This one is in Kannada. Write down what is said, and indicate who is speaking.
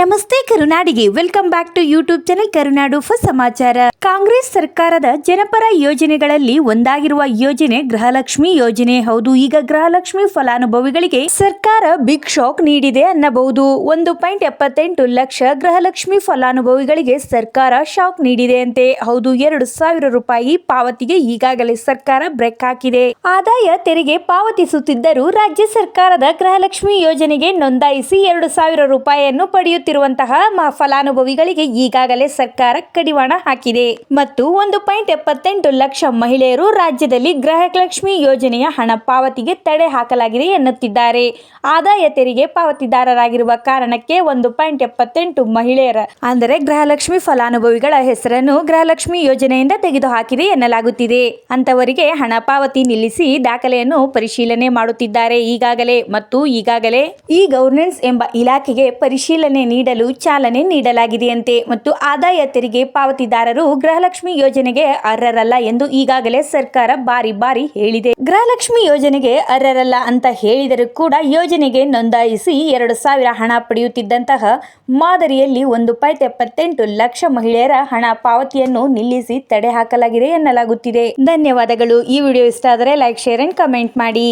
Speaker 1: ನಮಸ್ತೆ ಕರುನಾಡಿಗೆ. Welcome back to YouTube channel Karunadu first ಸಮಾಚಾರ. ಕಾಂಗ್ರೆಸ್ ಸರ್ಕಾರದ ಜನಪರ ಯೋಜನೆಗಳಲ್ಲಿ ಒಂದಾಗಿರುವ ಯೋಜನೆ ಗೃಹಲಕ್ಷ್ಮಿ ಯೋಜನೆ. ಹೌದು, ಈಗ ಗೃಹಲಕ್ಷ್ಮಿ ಫಲಾನುಭವಿಗಳಿಗೆ ಸರ್ಕಾರ ಬಿಗ್ ಶಾಕ್ ನೀಡಿದೆ ಅನ್ನಬಹುದು. ಒಂದು ಪಾಯಿಂಟ್ ಎಪ್ಪತ್ತೆಂಟು ಲಕ್ಷ ಗೃಹಲಕ್ಷ್ಮಿ ಫಲಾನುಭವಿಗಳಿಗೆ ಸರ್ಕಾರ ಶಾಕ್ ನೀಡಿದೆ ಅಂತೆ ಹೌದು, ಎರಡು ಸಾವಿರ ರೂಪಾಯಿ ಪಾವತಿಗೆ ಈಗಾಗಲೇ ಸರ್ಕಾರ ಬ್ರೇಕ್ ಹಾಕಿದೆ. ಆದಾಯ ತೆರಿಗೆ ಪಾವತಿಸುತ್ತಿದ್ದರೂ ರಾಜ್ಯ ಸರ್ಕಾರದ ಗೃಹಲಕ್ಷ್ಮಿ ಯೋಜನೆಗೆ ನೋಂದಾಯಿಸಿ ಎರಡು ಸಾವಿರ ರೂಪಾಯಿಯನ್ನು ಪಡೆಯುತ್ತಿರುವಂತಹ ಫಲಾನುಭವಿಗಳಿಗೆ ಈಗಾಗಲೇ ಸರ್ಕಾರ ಕಡಿವಾಣ ಹಾಕಿದೆ. ಮತ್ತು ಒಂದು ಪಾಯಿಂಟ್ ಎಪ್ಪತ್ತೆಂಟು ಲಕ್ಷ ಮಹಿಳೆಯರು ರಾಜ್ಯದಲ್ಲಿ ಗೃಹಲಕ್ಷ್ಮಿ ಯೋಜನೆಯ ಹಣ ಪಾವತಿಗೆ ತಡೆ ಹಾಕಲಾಗಿದೆ ಎನ್ನುತ್ತಿದ್ದಾರೆ. ಆದಾಯ ತೆರಿಗೆ ಪಾವತಿದಾರರಾಗಿರುವ ಕಾರಣಕ್ಕೆ ಒಂದು ಪಾಯಿಂಟ್ ಎಪ್ಪತ್ತೆಂಟು ಮಹಿಳೆಯರ, ಅಂದರೆ ಗೃಹಲಕ್ಷ್ಮಿ ಫಲಾನುಭವಿಗಳ ಹೆಸರನ್ನು ಗೃಹಲಕ್ಷ್ಮಿ ಯೋಜನೆಯಿಂದ ತೆಗೆದುಹಾಕಿದೆ ಎನ್ನಲಾಗುತ್ತಿದೆ. ಅಂತವರಿಗೆ ಹಣ ಪಾವತಿ ನಿಲ್ಲಿಸಿ ದಾಖಲೆಯನ್ನು ಪರಿಶೀಲನೆ ಮಾಡುತ್ತಿದ್ದಾರೆ ಈಗಾಗಲೇ ಮತ್ತು ಈಗಾಗಲೇ ಈ ಗವರ್ನೆನ್ಸ್ ಎಂಬ ಇಲಾಖೆಗೆ ಪರಿಶೀಲನೆ ನೀಡಲು ಚಾಲನೆ ನೀಡಲಾಗಿದೆಯಂತೆ ಮತ್ತು ಆದಾಯ ತೆರಿಗೆ ಪಾವತಿದಾರರು ಗೃಹಲಕ್ಷ್ಮಿ ಯೋಜನೆಗೆ ಅರ್ಹರಲ್ಲ ಎಂದು ಈಗಾಗಲೇ ಸರ್ಕಾರ ಬಾರಿ ಬಾರಿ ಹೇಳಿದೆ. ಗೃಹಲಕ್ಷ್ಮಿ ಯೋಜನೆಗೆ ಅರ್ಹರಲ್ಲ ಅಂತ ಹೇಳಿದರೂ ಕೂಡ ಯೋಜನೆಗೆ ನೋಂದಾಯಿಸಿ ಎರಡು ಸಾವಿರ ಹಣ ಪಡೆಯುತ್ತಿದ್ದಂತಹ ಮಾದರಿಯಲ್ಲಿ ಒಂದು ಪಾಯಿಂಟ್ ಎಪ್ಪತ್ತೆಂಟು ಲಕ್ಷ ಮಹಿಳೆಯರ ಹಣ ಪಾವತಿಯನ್ನು ನಿಲ್ಲಿಸಿ ತಡೆ ಹಾಕಲಾಗಿದೆ ಎನ್ನಲಾಗುತ್ತಿದೆ. ಧನ್ಯವಾದಗಳು. ಈ ವಿಡಿಯೋ ಇಷ್ಟ ಆದರೆ ಲೈಕ್, ಶೇರ್ ಅಂಡ್ ಕಮೆಂಟ್ ಮಾಡಿ.